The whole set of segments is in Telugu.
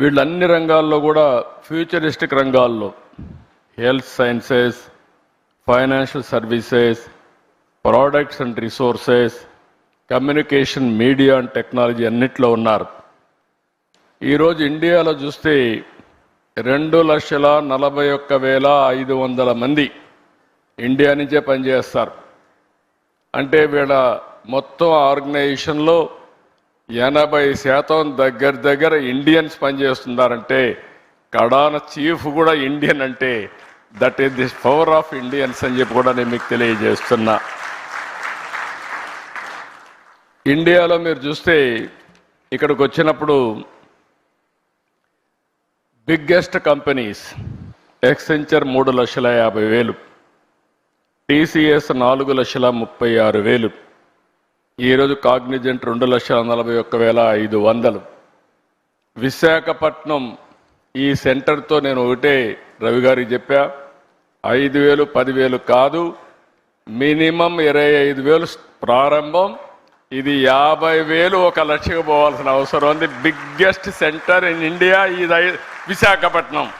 వీళ్ళు అన్ని రంగాల్లో కూడా ఫ్యూచరిస్టిక్ రంగాల్లో health sciences financial services products and resources communication media and technology అన్నిట్లో ఉన్నారు. ఈరోజు ఇండియాలో చూస్తే రెండు లక్షల నలభై ఒక్క వేల ఐదు వందల మంది ఇండియా నుంచే పనిచేస్తారు. అంటే వీళ్ళ మొత్తం ఆర్గనైజేషన్లో ఎనభై శాతం దగ్గర దగ్గర ఇండియన్స్ పనిచేస్తున్నారంటే కడాన చీఫ్ కూడా ఇండియన్ అంటే that is the power of Indians అని చెప్పి కూడా నేను మీకు తెలియజేస్తున్నా. ఇండియాలో మీరు చూస్తే ఇక్కడికి వచ్చినప్పుడు బిగ్గెస్ట్ కంపెనీస్ ఎక్సెంచర్ మూడు లక్షల యాభై వేలు టీసీఎస్ నాలుగు లక్షల ముప్పై ఆరు వేలు ఈరోజు కాగ్నిజెంట్ రెండు లక్షల నలభై ఒక్క వేల ఐదు వందలు. విశాఖపట్నం ఈ సెంటర్తో నేను ఒకటే రవి గారికి చెప్పా ఐదు వేలు పదివేలు కాదు మినిమం ఇరవై ఐదు వేలు ప్రారంభం ఇది యాభై వేలు ఒక లక్షకు పోవాల్సిన అవసరం ఉంది. బిగ్గెస్ట్ సెంటర్ ఇన్ ఇండియా ఇది ఐ- విశాఖపట్నం.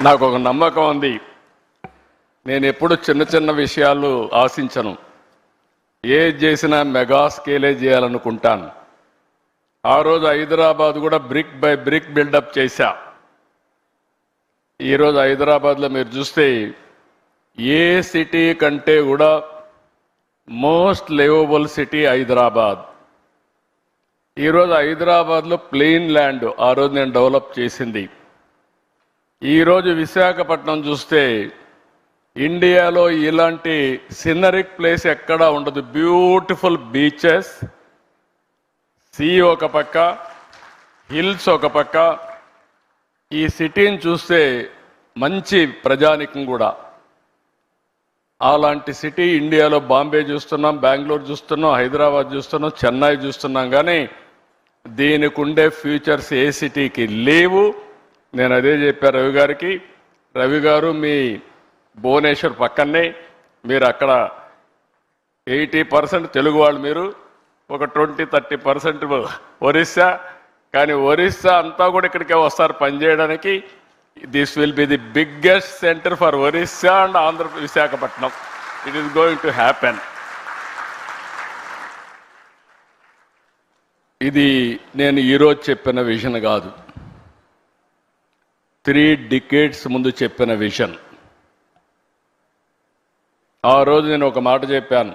నాకు ఒక నమ్మకం ఉంది. నేను ఎప్పుడు చిన్న చిన్న విషయాలు ఆశించను. ఏది చేసినా మెగా స్కేలే చేయాలనుకుంటాను. ఆ రోజు హైదరాబాద్ కూడా బ్రిక్ బై బ్రిక్ బిల్డప్ చేశా. ఈరోజు హైదరాబాద్లో మీరు చూస్తే ఏ సిటీ కంటే కూడా మోస్ట్ లివబుల్ సిటీ హైదరాబాద్. ఈరోజు హైదరాబాద్లో ప్లెయిన్ ల్యాండ్ ఆ రోజు నేను డెవలప్ చేసింది. ఈరోజు విశాఖపట్నం చూస్తే ఇండియాలో ఇలాంటి సినరిక్ ప్లేస్ ఎక్కడా ఉండదు. బ్యూటిఫుల్ బీచెస్ సీ ఒక పక్క హిల్స్ ఒక పక్క. ఈ సిటీని చూస్తే మంచి ప్రజానికం కూడా. అలాంటి సిటీ ఇండియాలో బాంబే చూస్తున్నాం బెంగళూరు చూస్తున్నాం హైదరాబాద్ చూస్తున్నాం చెన్నై చూస్తున్నాం. కానీ దీనికి ఉండే ఫ్యూచర్స్ ఏ సిటీకి లేవు. నేను అదే చెప్పాను రవి గారికి. రవి గారు మీ భువనేశ్వర్ పక్కనే మీరు అక్కడ ఎయిటీ పర్సెంట్ తెలుగు వాళ్ళు మీరు ఒక ట్వంటీ థర్టీ పర్సెంట్ ఒరిస్సా కానీ ఒరిస్సా అంతా కూడా ఇక్కడికే వస్తారు పనిచేయడానికి this will be the biggest centre for Orissa and Andhra Visakhapatnam. It is going to happen ఇది నేను ఈరోజు చెప్పిన విజన్ కాదు. త్రీ డికేట్స్ ముందు చెప్పిన విజన్. ఆ రోజు నేను ఒక మాట చెప్పాను.